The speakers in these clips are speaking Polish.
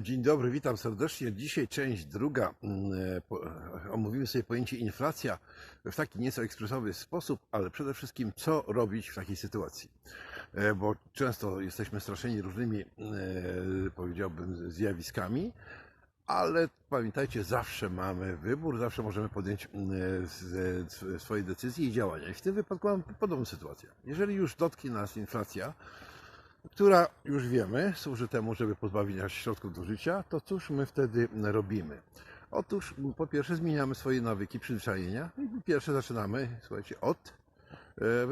Dzień dobry, witam serdecznie. Dzisiaj część druga. Mm, e, po- Omówimy sobie pojęcie inflacja w taki nieco ekspresowy sposób, ale przede wszystkim co robić w takiej sytuacji. E, Bo często jesteśmy straszeni różnymi, e, powiedziałbym, zjawiskami, ale pamiętajcie, zawsze mamy wybór, zawsze możemy podjąć mm, e, swoje decyzje i działania. I w tym wypadku mam podobną sytuację. Jeżeli już dotknie nas inflacja, która już wiemy, służy temu, żeby pozbawić nas środków do życia, to cóż my wtedy robimy? Otóż po pierwsze zmieniamy swoje nawyki, przyzwyczajenia. Pierwsze zaczynamy, słuchajcie, od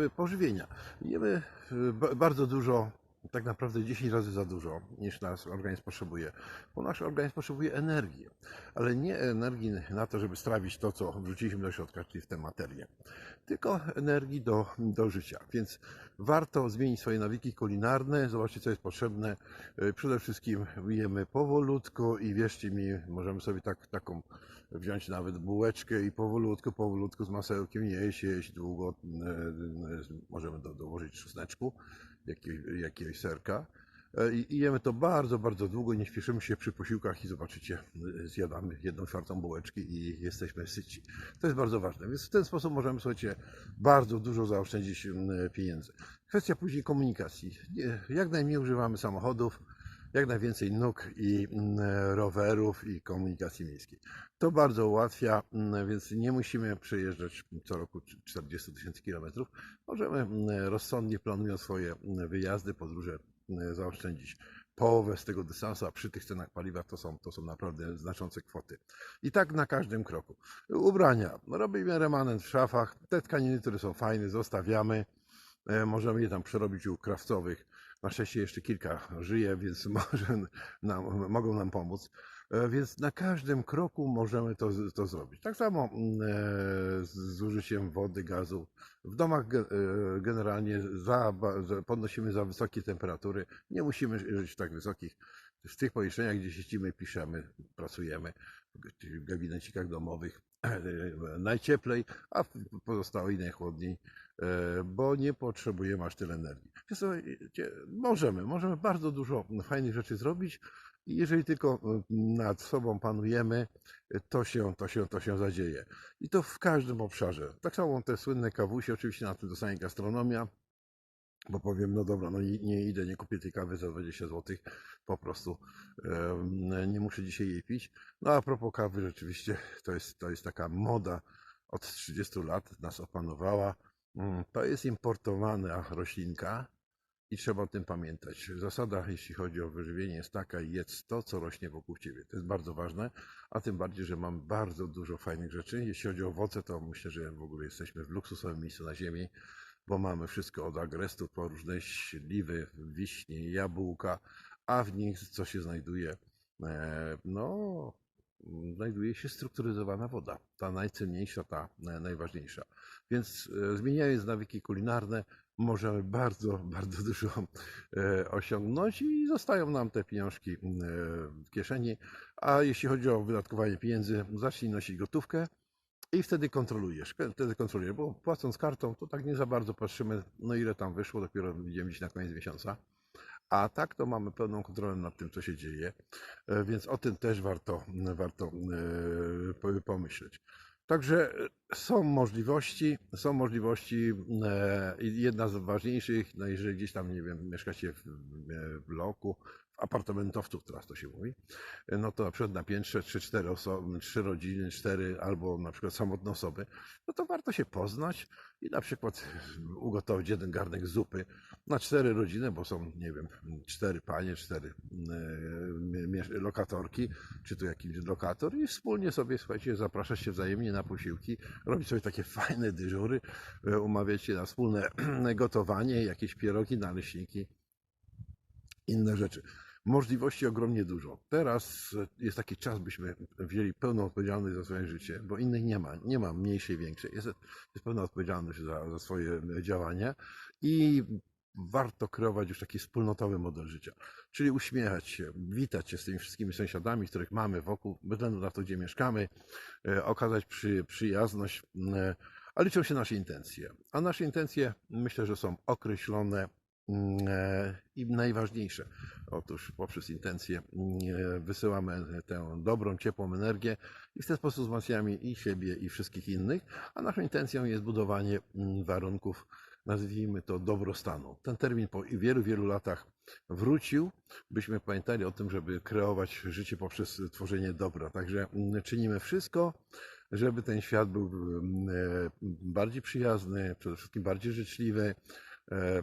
e, pożywienia. Jemy e, ba- bardzo dużo, tak naprawdę 10 razy za dużo niż nasz organizm potrzebuje, bo nasz organizm potrzebuje energii, ale nie energii na to, żeby strawić to, co wrzuciliśmy do środka, czyli w tę materię, tylko energii do, do życia. Więc warto zmienić swoje nawyki kulinarne, zobaczcie, co jest potrzebne. E, Przede wszystkim jemy powolutku i wierzcie mi, możemy sobie tak, taką wziąć nawet bułeczkę i powolutku, powolutku z masełkiem jeść, jeść długo. e, e, Możemy do, dołożyć czosneczku, jakiej, jakiegoś serka. E, I i jemy to bardzo, bardzo długo, nie śpieszymy się przy posiłkach i zobaczycie, e, zjadamy jedną czwartą bułeczki i jesteśmy syci. To jest bardzo ważne, więc w ten sposób możemy, słuchajcie, bardzo dużo zaoszczędzić pieniędzy. Kwestia później komunikacji. Jak najmniej używamy samochodów, jak najwięcej nóg i mm, rowerów i komunikacji miejskiej. To bardzo ułatwia, mm, więc nie musimy przejeżdżać co roku 40 tysięcy kilometrów. Możemy mm, rozsądnie planując swoje wyjazdy, podróże zaoszczędzić połowę z tego dystansu, a przy tych cenach paliwa to są, to są naprawdę znaczące kwoty. I tak na każdym kroku. Ubrania. Robimy remanent w szafach. Te tkaniny, które są fajne, zostawiamy. E, Możemy je tam przerobić u krawcowych. Na szczęście jeszcze kilka żyje, więc może nam, mogą nam pomóc. E, Więc na każdym kroku możemy to, to zrobić. Tak samo mm, e, z użyciem wody, gazu. W domach e, generalnie za, podnosimy za wysokie temperatury. Nie musimy żyć w tak wysokich. W tych pomieszczeniach, gdzie siedzimy, piszemy, pracujemy, w gabinecikach domowych najcieplej, a pozostałej najchłodniej e, bo nie potrzebujemy aż tyle energii. Więc możemy, możemy bardzo dużo fajnych rzeczy zrobić i jeżeli tylko e, nad sobą panujemy, e, to się, to się, to się zadzieje. I to w każdym obszarze. Tak samo te słynne kawusie, oczywiście na tym dostanie gastronomia, bo powiem, no dobra, no nie, idę, nie kupię tej kawy za 20 zł, po prostu nie muszę dzisiaj jej pić. No a propos kawy, rzeczywiście to jest, to jest taka moda od 30 lat, nas opanowała. Mm, To jest importowana roślinka i trzeba o tym pamiętać. Zasada, jeśli chodzi o wyżywienie, jest taka: jedz to, co rośnie wokół ciebie. To jest bardzo ważne, a tym bardziej, że mam bardzo dużo fajnych rzeczy. Jeśli chodzi o owoce, to myślę, że w ogóle jesteśmy w luksusowym miejscu na ziemi, bo mamy wszystko od agrestu po różne śliwy, wiśnie, jabłka, a w nich co się znajduje? E, No, znajduje się strukturyzowana woda. Ta najcenniejsza, ta e, najważniejsha. Więc e, zmieniając nawyki kulinarne, możemy bardzo, bardzo dużo osiągnąć i zostają nam te pieniążki w kieszeni. A jeśli chodzi o wydatkowanie pieniędzy, zacznij nosić gotówkę i wtedy kontrolujesz. Wtedy kontrolujesz, bo płacąc kartą, to tak nie za bardzo patrzymy, no ile tam wyszło, dopiero widzimy gdzieś na koniec miesiąca. A tak to mamy pełną kontrolę nad tym, co się dzieje, E, więc o tym też warto, warto e, po- pomyśleć. Także e, są możliwości, są możliwości. Jedna z ważniejszych, no jeżeli gdzieś tam, nie wiem, mieszkacie w bloku, w apartamentowcu, teraz to się mówi, e, no to na przykład na piętrze 3-4 osoby, 3 rodziny, 4 albo na przykład samotne osoby, no to warto się poznać i na przykład ugotować jeden garnek zupy na cztery rodziny, bo są, nie wiem, cztery panie, cztery e, lokatorki, czy tu jakiś lokator i wspólnie sobie, słuchajcie, zapraszać się wzajemnie na posiłki, robić sobie takie fajne dyżury, e, umawiać się na wspólne gotowanie, jakieś pierogi, naleśniki, inne rzeczy. Możliwości ogromnie dużo. Teraz jest taki czas, byśmy wzięli pełną odpowiedzialność za swoje życie, bo innych nie ma. Nie ma mniejszej, większej. Jest, jest pełna odpowiedzialność za, za swoje działania i warto kreować już taki wspólnotowy model życia. Czyli uśmiechać się, witać się z tymi wszystkimi sąsiadami, których mamy wokół, bez względu na to, gdzie mieszkamy, e, okazać przy, przyjazność, e, a liczą się nasze intencje. A nasze intencje myślę, że są określone I najważniejsze, otóż poprzez intencje mm, e, wysyłamy tę dobrą, ciepłą energię i w ten sposób wzmacniamy i siebie, i wszystkich innych, a naszą intencją jest budowanie mm, warunków, nazwijmy to dobrostanu. Ten termin po wielu, wielu latach wrócił, byśmy pamiętali o tym, żeby kreować życie poprzez tworzenie dobra. Także mm, czynimy wszystko, żeby ten świat był mm, e, bardziej przyjazny, przede wszystkim bardziej życzliwy, e,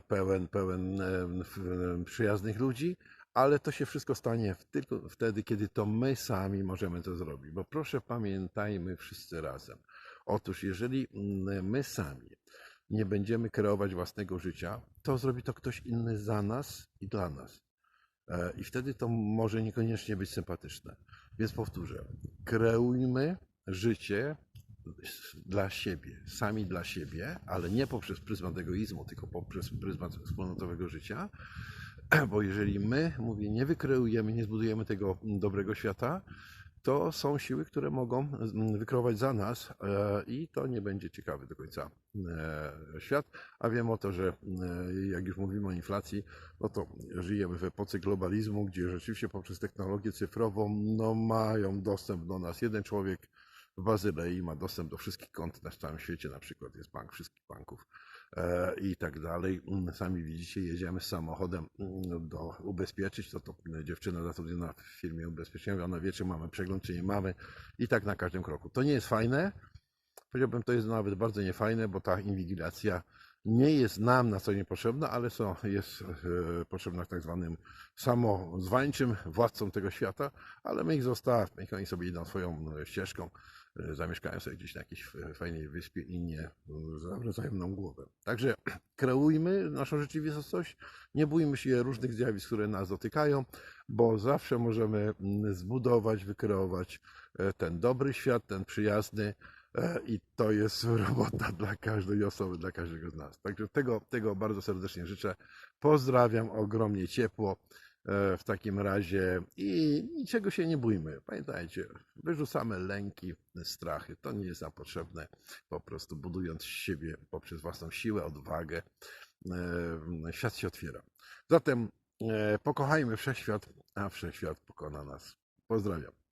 pełen, pełen e, w- przyjaznych ludzi, ale to się wszystko stanie tylko wtedy, kiedy to my sami możemy to zrobić. Bo proszę pamiętajmy wszyscy razem. Otóż, jeżeli mm, my sami nie będziemy kreować własnego życia, to zrobi to ktoś inny za nas i dla nas. E, I wtedy to może niekoniecznie być sympatyczne. Więc powtórzę, kreujmy życie dla siebie, sami dla siebie, ale nie poprzez pryzmat egoizmu, tylko poprzez pryzmat wspólnotowego życia. Bo jeżeli my, mówię, nie wykreujemy, nie zbudujemy tego dobrego świata, to są siły, które mogą mm, wykreować za nas e, i to nie będzie ciekawy do końca e, świat. A wiem o to, że e, jak już mówimy o inflacji, no to żyjemy w epoce globalizmu, gdzie rzeczywiście poprzez technologię cyfrową no, mają dostęp do nas. Jeden człowiek Bazylei ma dostęp do wszystkich kont na całym świecie, na przykład jest bank wszystkich banków e, i tak dalej. Mm, Sami widzicie, jedziemy samochodem mm, do ubezpieczyć, to to dziewczyna zatrudniona w firmie ubezpieczeniowej, ona wie, czy mamy przegląd, czy nie mamy i tak na każdym kroku. To nie jest fajne, powiedziałbym, to jest nawet bardzo niefajne, bo ta inwigilacja nie jest nam na co dzień potrzebna, ale są, jest e, potrzebna tak zwanym samozwańczym władcom tego świata, ale my ich zostawmy, niech oni sobie idą swoją e, ścieżką, e, zamieszkają sobie gdzieś na jakiejś e, fajnej wyspie i nie e, zawracają nam głowę. Także kreujmy naszą rzeczywistość, nie bójmy się różnych zjawisk, które nas dotykają, bo zawsze możemy mm, zbudować, wykreować e, ten dobry świat, ten przyjazny, E, I to jest robota dla każdej osoby, dla każdego z nas. Także tego, tego bardzo serdecznie życzę. Pozdrawiam ogromnie ciepło e, w takim razie i niczego się nie bójmy. Pamiętajcie, wyrzucamy lęki, strachy. To nie jest nam potrzebne. Po prostu budując siebie poprzez własną siłę, odwagę, e, świat się otwiera. Zatem e, pokochajmy wszechświat, a wszechświat pokona nas. Pozdrawiam.